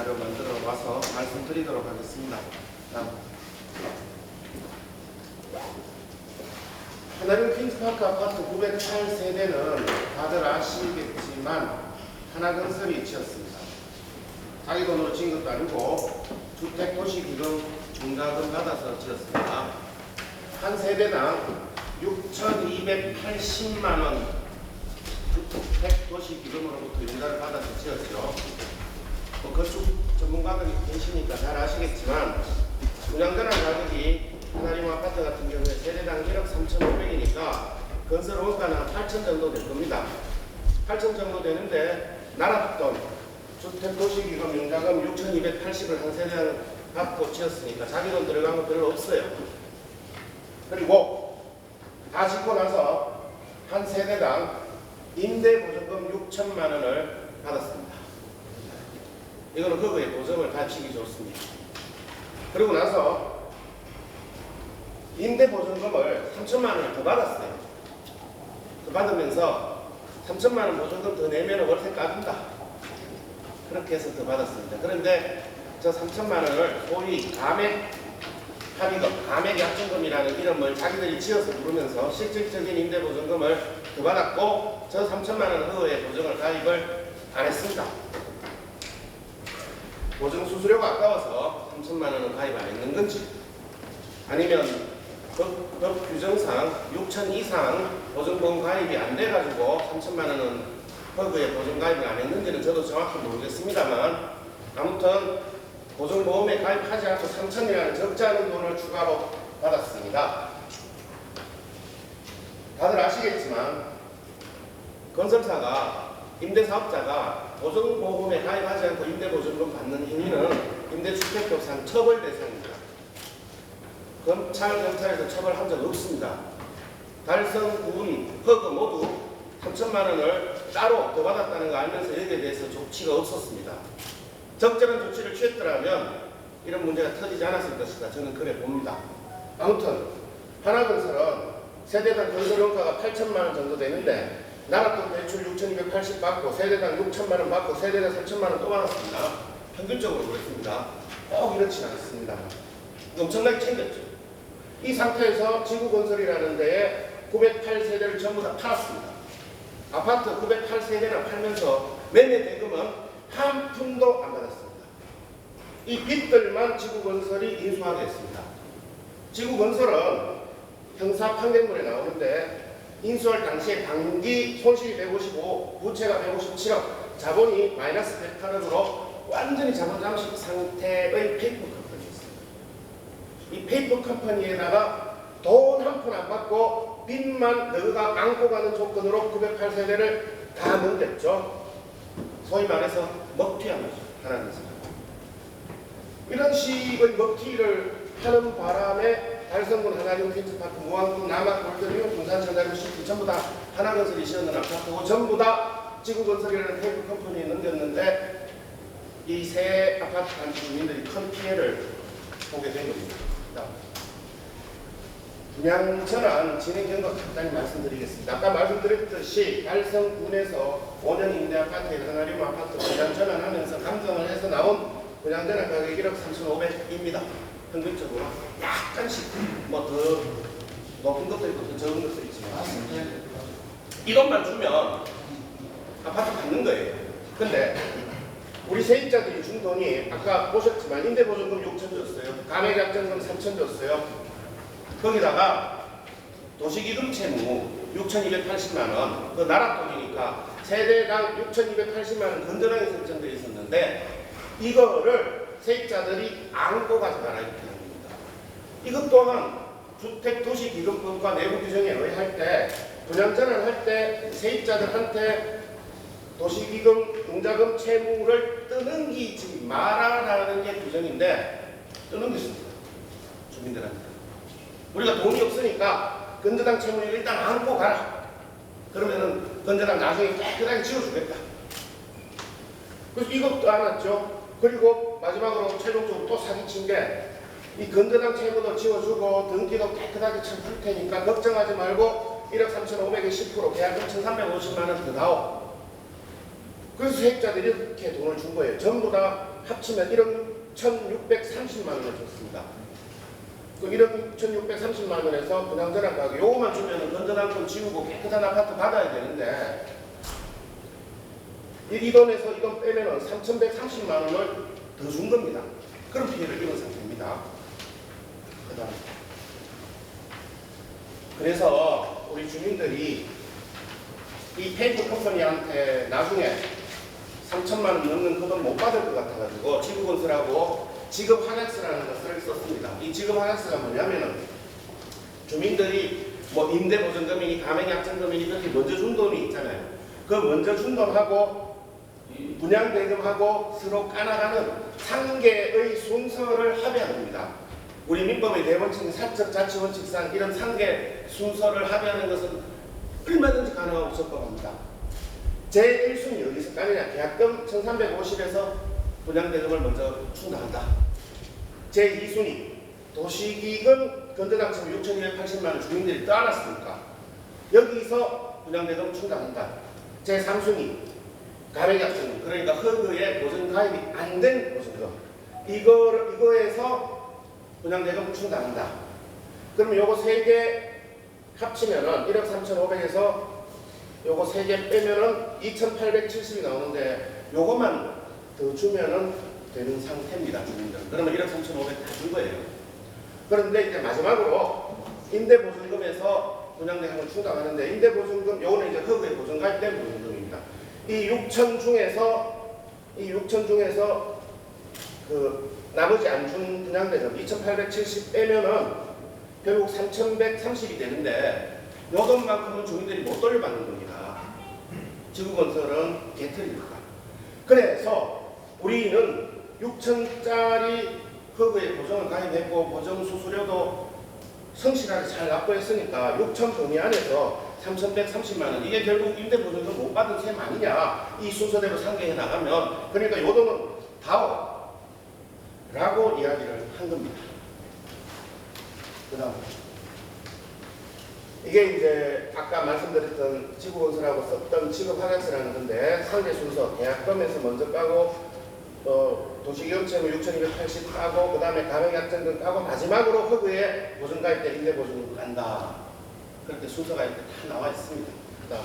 자료 만들어 와서 말씀드리도록 하겠습니다. 자, 하나는 퀸스파크 아파트 908세대는 다들 아시겠지만 하나건설이 지었습니다. 자기 돈으로 지은 것도 아니고 주택도시기금 중과금 받아서 지었습니다. 한 세대당 6,280만 원 주택도시기금으로부터 융자를 받아서 지었죠. 뭐 건축 전문가들이 계시니까 잘 아시겠지만 분양전환 가격이 하나림 아파트 같은 경우에 세대당 1억 3,500이니까 건설 원가는 8천 정도 될 겁니다. 8천 정도 되는데 나랏돈 주택도시기금 융자금 6,280을 한 세대당 받고 지었으니까 자기 돈 들어간 거 별로 없어요. 그리고 다 짓고 나서 한 세대당 임대보조금 6천만 원을 받았습니다. 이거는 그거의 보증을 갖추기 좋습니다. 그리고 나서 임대 보증금을 3천만 원을 더 받았어요. 더 받으면서 3천만 원 보증금 더 내면 월세 까준다. 그렇게 해서 더 받았습니다. 그런데 저 3천만 원을 소위 감액 합의금, 감액 약정금이라는 이름을 자기들이 지어서 부르면서 실질적인 임대 보증금을 더 받았고 저 3천만 원 후에 보증을 가입을 안 했습니다. 보증 수수료가 아까워서 3천만 원은 가입 안 했는 건지 아니면 법, 법 규정상 6천 이상 보증보험 가입이 안 돼가지고 3천만 원은 허그에 보증 가입을 안 했는지는 저도 정확히 모르겠습니다만 아무튼 보증보험에 가입하지 않고 3천이라는 적지 않은 돈을 추가로 받았습니다. 다들 아시겠지만 건설사가 임대사업자가 보증보험에 가입하지 않고 임대보증금 받는 행위는 임대주택법상 처벌 대상입니다. 검찰, 경찰에서 처벌한 적 없습니다. 달성, 군, 허그 모두 3천만 원을 따로 더 받았다는 거 알면서 여기에 대해서 조치가 없었습니다. 적절한 조치를 취했더라면 이런 문제가 터지지 않았을 것이다. 저는 그래 봅니다. 아무튼 하나건설은 세대당 건설 원가가 8천만 원 정도 되는데 나라 돈 대출 6,280 받고 세대당 6천만 원 받고 세대당 3천만 원 또 받았습니다. 평균적으로 그렇습니다. 꼭 이렇진 않습니다. 엄청나게 챙겼죠. 이 상태에서 지구건설이라는 데에 908세대를 전부 다 팔았습니다. 아파트 908세대나 팔면서 매매 대금은 한 푼도 안 받았습니다. 이 빚들만 지구건설이 인수하게 했습니다. 지구건설은 형사 판결문에 나오는데 인수할 당시에 단기 손실이 155, 부채가 157억, 자본이 마이너스 108억으로 완전히 자본 잠식 상태의 페이퍼 컴퍼니였습니다. 이 페이퍼 컴퍼니에다가 돈 한 푼 안 받고 빚만 너가 안고 가는 조건으로 908세대를 다 넘겼죠. 소위 말해서 먹튀한 거죠. 하나님께서. 이런 식의 먹튀를 하는 바람에 달성군 하나님 퀸즈파크, 무안군, 남한 골드리움, 군산 전자리 시티 전부 다 하나건설이 지었는 아파트고 전부 다 지구건설이라는 테이프 컴퍼니에 넘겼는데 이 세 아파트 단지 주민들이 큰 피해를 보게 된 겁니다. 분양 전환 진행 경과 간단히 말씀드리겠습니다. 아까 말씀드렸듯이 달성군에서 5년 임대 아파트에 하나리움 아파트 분양 전환하면서 감정을 해서 나온 분양 전환 가격 1억 3,500입니다. 평균적으로 약간씩 뭐 더 높은 것도 있고 더 적은 것도 있지만 이것만 주면 아파트 받는 거예요. 근데 우리 세입자들이 준 돈이 아까 보셨지만 임대보증금 6천 줬어요. 감액약정금 3천 줬어요. 거기다가 도시기금 채무 6,280만 원, 그 나라 돈이니까 세대당 6,280만 원 건전하게 설정되어 있었는데 이거를 세입자들이 안고 가져가라 이렇게 합니다. 이것 또한 주택 도시 기금법과 내부 규정에 의할 때 분양전환 할때 세입자들한테 도시기금, 용자금 채무를 떠넘기지 마라라는 게 규정인데 떠넘겼습니다. 주민들한테. 우리가 돈이 없으니까 건전당 채무를 일단 안고 가라. 그러면은 건전당 나중에 깨끗하게 지워주겠다. 그래서 이것도 안 왔죠. 그리고 마지막으로 최종적으로 또 사기친 게 이 건전당 채무도 지워주고 등기도 깨끗하게 쳐줄 테니까 걱정하지 말고 1억 3,500에 10% 계약금 1,350만 원 더 나오. 그래서 세입자들이 이렇게 돈을 준 거예요. 전부 다 합치면 1억 1,630만 원을 줬습니다. 그 1억 1,630만 원에서 분양전환 가격 요거만 주면 건전한 건 지우고 깨끗한 아파트 받아야 되는데 이, 이 돈에서 이 돈 빼면 은 3,130만 원을 더 준 겁니다. 그런 피해를 입은 상태입니다. 그다음 그래서 우리 주민들이 이 페이퍼 컴퍼니한테 나중에 3천만 원 넘는 그돈 못 받을 것 같아가지고 지구건설하고 지급 확약서라는 것을 썼습니다. 이 지급 확약서가 뭐냐면은 주민들이 뭐 임대 보증금이니 가맹 약정금이니 그렇게 먼저 준 돈이 있잖아요. 그 먼저 준 돈하고 이 분양 대금하고 서로 까나가는 상계의 순서를 합의합니다. 우리 민법의 대원칙, 사적 자치 원칙상 이런 상계 순서를 합의하는 것은 얼마든지 가능하고 적법합니다. 제1순위 여기서 까느냐 계약금 1350에서 분양 대금을 먼저 충당한다. 제2순위 도시기금 건전당첨 6280만 원 주민들이 떠안았으니까 여기서 분양대금 충당한다. 제3순위 가맹약정 그러니까 허그에 보증 가입이 안 된 보증금 이거 이거에서 분양대금 충당한다. 그러면 요거 세 개 합치면은 1억 3,500에서 요거 세 개 빼면은 2,870이 나오는데 요거만 더 주면은 되는 상태입니다, 주민들. 그러면 1억 3,500 다 준 거예요. 그런데 이제 마지막으로 임대보증금에서 분양대금을 충당하는데 임대보증금 요거는 이제 허그에 보증 가입된 보증금입니다. 이 6천 중에서 이 6천 중에서 그 나머지 안 준 분양대금 2,870 빼면은 결국 3,130이 되는데 요 돈만큼은 주민들이 못 돌려받는 겁니다. 지구건설은 개털입니다. 그래서 우리는 6천짜리 허그에 보증을 가입했고 보증 수수료도 성실하게 잘 납부했으니까 6천 범위 안에서 3,130만 원. 이게 결국 임대보증금 못 받은 셈 아니냐. 이 순서대로 상계해 나가면. 그러니까 요 돈은 다오 라고 이야기를 한 겁니다. 그 다음. 이게 이제 아까 말씀드렸던 지구건설하고 썼던 지급하락서라는 건데 상계 순서 계약금에서 먼저 까고 또 도시기업체는 6,280 까고 그 다음에 가맹약정금 까고 마지막으로 허그에 보증가입 때 임대보증금 깐다. 그렇게 순서가 이렇게 다 나와 있습니다. 그다음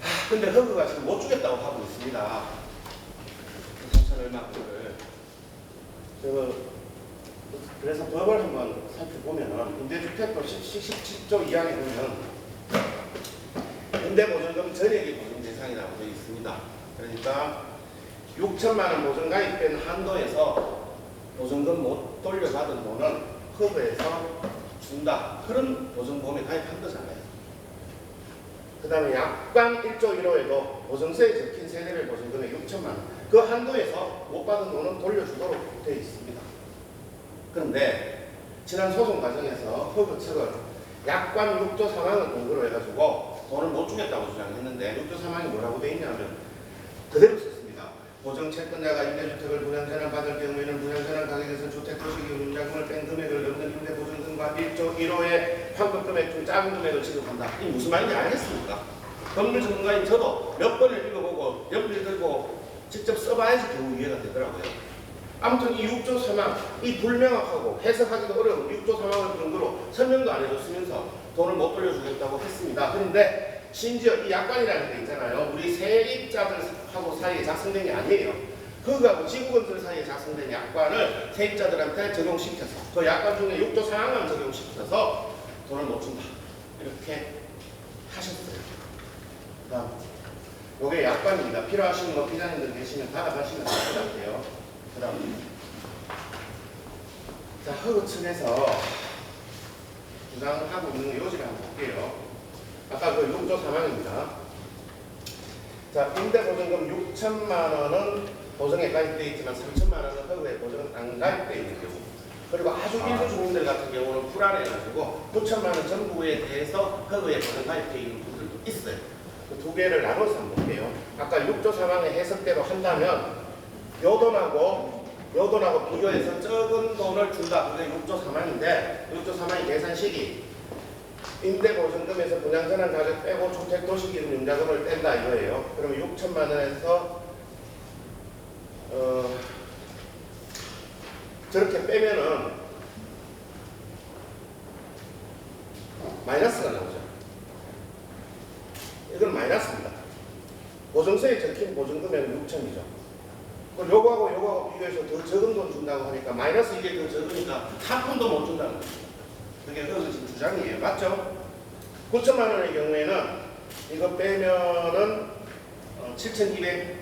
하, 근데 허그가 지금 못 주겠다고 하고 있습니다. 3천 얼마 그거를 저 그래서 법을 한번 살펴보면 임대주택법 17조 2항에 보면 임대보증금 전액이 보증 대상이라고 되어 있습니다. 그러니까 6천만 원 보증 가입된 한도에서 보증금 못 돌려받은 돈은 허브에서 준다. 그런 보증보험에 가입한 거잖아요. 그 다음에 약관 1조 1호에도 보증서에 적힌 세대별 보증금액 6천만 원. 그 한도에서 못 받은 돈은 돌려주도록 되어 있습니다. 그런데 지난 소송 과정에서 허브 측은 약관 6조 3항을 근거로 해가지고 돈을 못 주겠다고 주장했는데 6조 3항이 뭐라고 되어 있냐면 그대로 썼습니다. 보증 채권자가 임대주택을 분양전환 받을 경우에는 분양전환 가격에서 주택 도시기금 융자금을 뺀 금액을 임대보증금과 1조 1호의 환급 금액 중 작은 금액을 지급한다. 이게 무슨 말인지 알겠습니까? 법률 전문가인 저도 몇 번을 읽어보고 연필 들고 직접 써봐야지 겨우 이해가 되더라고요. 아무튼 이 6조 3항, 이 불명확하고 해석하기도 어려운 6조 3항을 근거로 설명도 안 해줬으면서 돈을 못 돌려주겠다고 했습니다. 그런데 심지어 이 약관이라는 게 있잖아요. 우리 세입자들하고 사이에 작성된 게 아니에요. 그거하고 지구건설 사이에 작성된 약관을 세입자들한테 적용시켜서 그 약관 중에 6조 4항만 적용시켜서 돈을 못 준다. 이렇게 하셨어요. 그 다음 요게 약관입니다. 필요하신 거 기자님들 계시면 받아가시면 될 것 같아요. 그 다음 자 허그 측에서 주장하고 있는 요지를 한번 볼게요. 아까 그 6조 3항입니다. 자 임대보증금 6천만 원은 보증에 가입되어 있지만 3천만 원은 허그에 보증은 안 가입되어 있는 경우 그리고 아주 일부 주민들 같은 경우는 불안해가지고 9천만 원 전부에 대해서 허그에 보증 가입되어 있는 분들도 있어요. 그 두 개를 나눠서 한번 볼게요. 아까 6조 3항의 해석대로 한다면 요 돈하고 요 돈하고 비교해서 적은 돈을 준다. 그게 6조 3항인데 6조 3항의 계산식이 임대보증금에서 분양전환 가격 빼고 주택 도시기준 융자금을 뺀다 이거예요. 그러면 6천만 원에서 어, 저렇게 빼면은 마이너스가 나오죠. 이건 마이너스입니다. 보증서에 적힌 보증금액은 6천이죠. 그럼 요거하고 요거하고 비교해서 더 적은 돈 준다고 하니까 마이너스 이게 더 적으니까 한 푼도 못 준다는 거죠. 그게 지금 주장이에요. 맞죠? 9천만 원의 경우에는 이거 빼면은 어, 7,200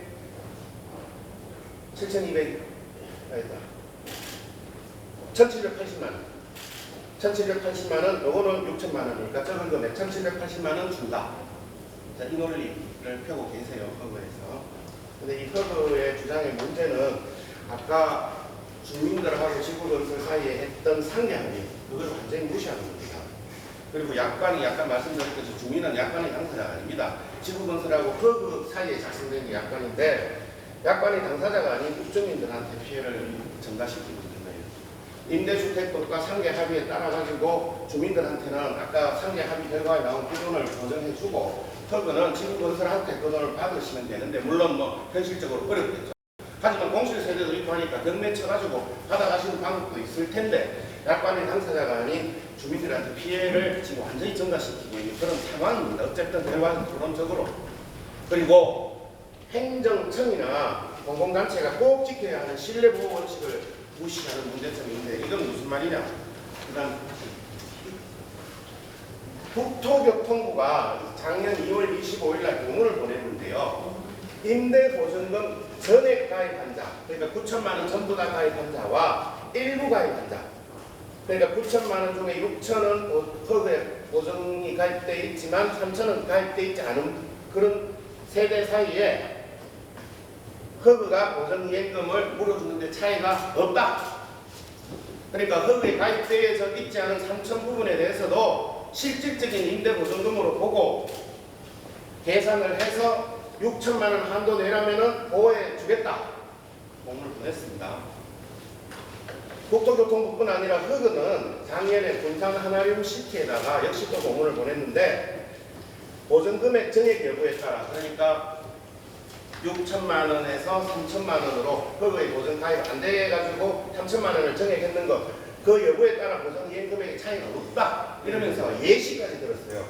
7,200 아니다. 1,780만 원. 1,780만 원, 요거는 6천만 원이니까 적은 금액 1,780만 원 준다. 자, 이 논리를 펴고 계세요, 허그에서. 근데 이 허그의 주장의 문제는 아까 주민들하고 지구건설 사이에 했던 상계합의, 그걸 완전히 무시하는 겁니다. 그리고 약관이 약간 말씀드렸듯이 주민은 약관의 당사자가 아닙니다. 지구건설하고 허그 사이에 작성된 게 약관인데 약관이 당사자가 아닌 입주민들한테 피해를 전가시키고 있는 거예요. 임대주택법과 상계 합의에 따라 가지고 주민들한테는 아까 상계 합의 결과에 나온 기준을 보정해주고 허그는 지구건설한테 그 돈을 받으시면 되는데 물론 뭐 현실적으로 어렵겠죠. 하지만 공실 세대들이 있고 하니까 경매 쳐가지고 받아가시는 방법도 있을 텐데 약관의 당사자가 아닌 주민들한테 피해를 지금 완전히 증가시키고 있는 그런 상황입니다. 어쨌든 결과론적으로 그리고 행정청이나 공공단체가 꼭 지켜야 하는 신뢰보호 원칙을 무시하는 문제점이 있는데 이건 무슨 말이냐? 그다음 국토교통부가 작년 2월 25일 날 공문을 보냈는데요. 임대보증금 전액 가입한 자, 그러니까 9천만 원 전부 다 가입한 자와 일부 가입한 자, 그러니까 9천만 원 중에 6천은 허그에 보증이 가입돼 있지만 3천은 가입돼 있지 않은 그런 세대 사이에 허그가 보증이행금을 물어주는데 차이가 없다. 그러니까 허그에 가입되어 있지 않은 3천 부분에 대해서도 실질적인 임대보증금으로 보고 계산을 해서 6천만 원 한도 내라면은 보호해 주겠다. 공문을 보냈습니다. 국토교통부뿐 아니라 흑은은 작년에 군산 하나리움 시티에다가 역시 또 공문을 보냈는데 보증금액 정액 여부에 따라 그러니까 6천만 원에서 3천만 원으로 흑의 보증 가입 안 돼가지고 3천만 원을 정액했는 것 그 여부에 따라 보증 이행 금액의 차이가 없다 이러면서 예시까지 들었어요.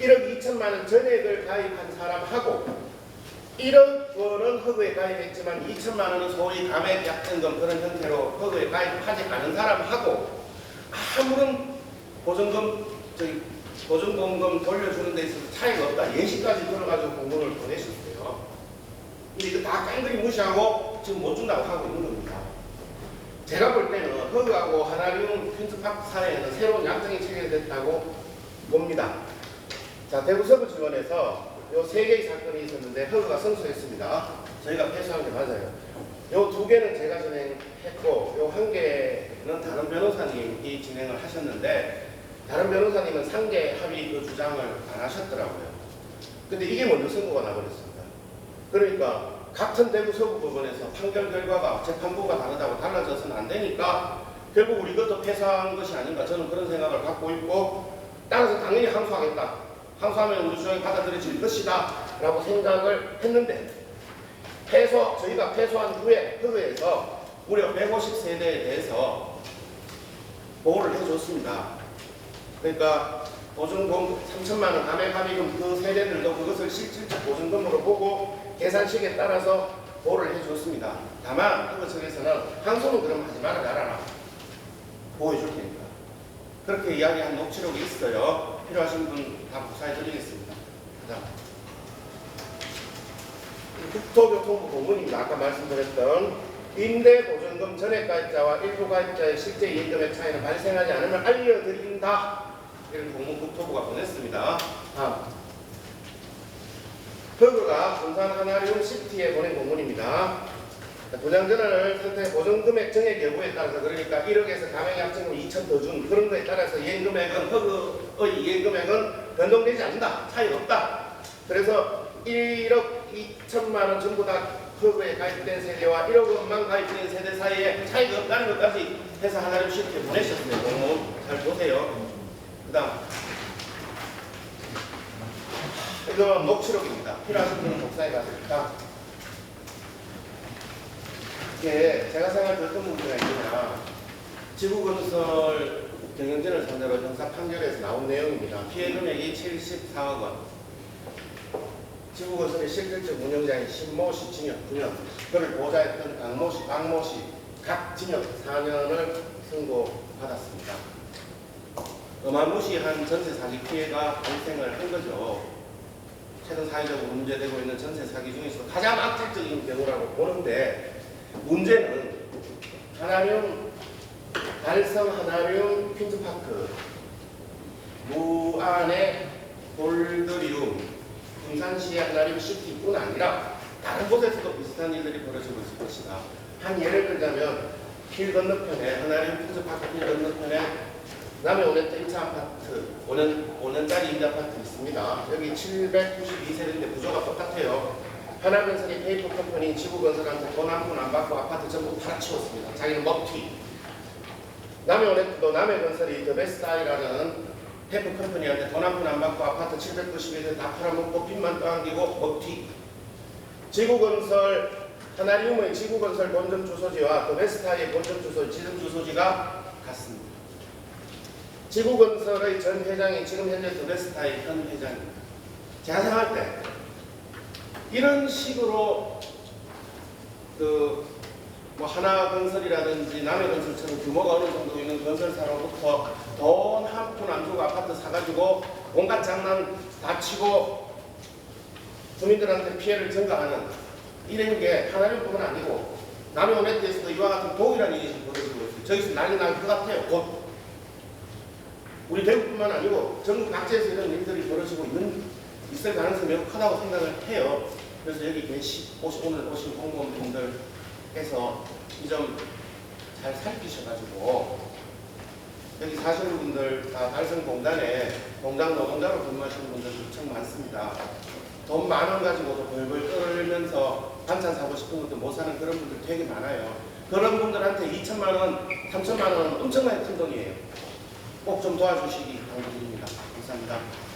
1억 2천만 원 전액을 가입한 사람하고 1억 원은 허그에 가입했지만 2천만 원은 소위 감액 약정금 그런 형태로 허그에 가입하지 않은 사람하고 아무런 보증금 저기 보증보험금 돌려주는 데 있어서 차이가 없다 예시까지 들어가지고 공문을 보내셨어요. 근데 이거 다 깡그리 무시하고 지금 못 준다고 하고 있는 겁니다. 제가 볼 때는 허그하고 하나리움 퀸스파크 사이에는 새로운 약정이 체결됐다고 봅니다. 자 대구 서부 지원에서 요 세 개의 사건이 있었는데 허그가 승소했습니다. 저희가 패소한 게 맞아요. 요 두 개는 제가 진행했고 요 한 개는 다른 변호사님이 진행을 하셨는데 다른 변호사님은 상계 합의 그 주장을 안 하셨더라고요. 근데 이게 먼저 선고가 나버렸습니다. 그러니까 같은 대구 서부 법원에서 판결 결과가 재판부가 다르다고 달라져서는 안 되니까 결국 우리 것도 패소한 것이 아닌가 저는 그런 생각을 갖고 있고 따라서 당연히 항소하겠다. 항소하면 우리 주장이 받아들여질 것이다 라고 생각을 했는데 패소 저희가 패소한 후에 허브에서 무려 150세대에 대해서 보호를 해줬습니다. 그러니까 보증금 3천만 원 감액 합의금 그 세대들도 그것을 실질적 보증금으로 보고 계산식에 따라서 보호를 해줬습니다. 다만 허브 측에서는 항소는 그럼 하지 말아달라 보호해 줄 테니까 그렇게 이야기한 녹취록이 있어요. 필요하신 분 다 복사해 드리겠습니다. 그다음 국토교통부 공문입니다. 아까 말씀드렸던 임대 보증금 전액 가입자와 일부 가입자의 실제 이익금의 차이는 발생하지 않으면 알려드린다. 이런 공문 국토부가 보냈습니다. 다음. 허그가 군산 하나리움 시티에 보낸 공문입니다. 도장전환을 상태 보증금액 정액 여부에 따라서 그러니까 1억에서 감액 약정금 2천 더 준 그런 거에 따라서 이행금액은 허그의 이행금액은 변동되지 않는다. 차이가 없다. 그래서 1억 2천만 원 전부 다 허그에 가입된 세대와 1억 원만 가입된 세대 사이에 차이가 없다는 것까지 해서 하나를 쉽게 보내셨어요. 공문 잘 보세요. 그 다음 이건 녹취록입니다. 필요하신 분은 복사해 가십니다. 이게 제가 생각할 때 어떤 문제가 있느냐. 지구건설 경영진을 상대로 형사 판결에서 나온 내용입니다. 피해 금액이 74억 원. 지구건설의 실질적 운영자인 신모 씨 징역 9년, 그를 보좌했던 강모 씨, 박모 씨, 각 징역 4년을 선고받았습니다. 어마무시한 전세 사기 피해가 발생을 한 거죠. 최근 사회적으로 문제되고 있는 전세 사기 중에서 가장 악질적인 경우라고 보는데 문제는 하나령 달성 하나령 퀸즈파크 무안의 골드리움 군산시의 하나령 시티뿐 아니라 다른 곳에서도 비슷한 일들이 벌어지고 있을 것이다. 한 예를 들자면 길 건너편에 하나령 퀸즈파크 길 건너편에 남해 5년대 1차 아파트 5년, 5년짜리 임대 아파트 있습니다. 여기 792세대인데 구조가 똑같아요. 하나건설이 페이퍼 컴퍼니 지구건설한테 돈한푼안 받고 아파트 전부 팔아치웠습니다. 자기는 먹튀. 남해 5년대도 남해건설이 더베스타이라는 페이퍼 컴퍼니한테 돈한푼안 받고 아파트 791세 다 팔아먹고 빚만 떠안기고 먹튀. 지구건설 하나리움의 지구건설 본점 주소지와 더베스타의 본점 주소, 지점 주소지가 같습니다. 지구건설의 전 회장이 지금 현재 더베스타의 현 회장입니다. 생각할 때 이런 식으로 그 뭐 하나건설이라든지 남해건설처럼 규모가 어느 정도 있는 건설사로부터 돈 한 푼 안 주고 아파트 사가지고 온갖 장난 다 치고 주민들한테 피해를 증가하는 이런 게 하나님뿐만 아니고 남해 오네트에서도 이와 같은 동일한 일이 벌어지고 있어요. 저기서 난리 날 것 같아요. 곧 우리 대구뿐만 아니고 전국 각지에서 이런 일들이 벌어지고 있는 있을 가능성이 매우 크다고 생각을 해요. 그래서 여기 계시 오시, 오늘 오신 공무원분들께서 이 점 잘 살피셔가지고 여기 사시는 분들 다 달성공단에 공장 노동자로 근무하시는 분들 엄청 많습니다. 돈 만 원 가지고도 벌벌 떨면서 반찬 사고 싶은 것도 못 사는 그런 분들 되게 많아요. 그런 분들한테 2천만 원, 3천만 원은 엄청나게 큰 돈이에요. 꼭 좀 도와주시기 바랍니다. 감사합니다.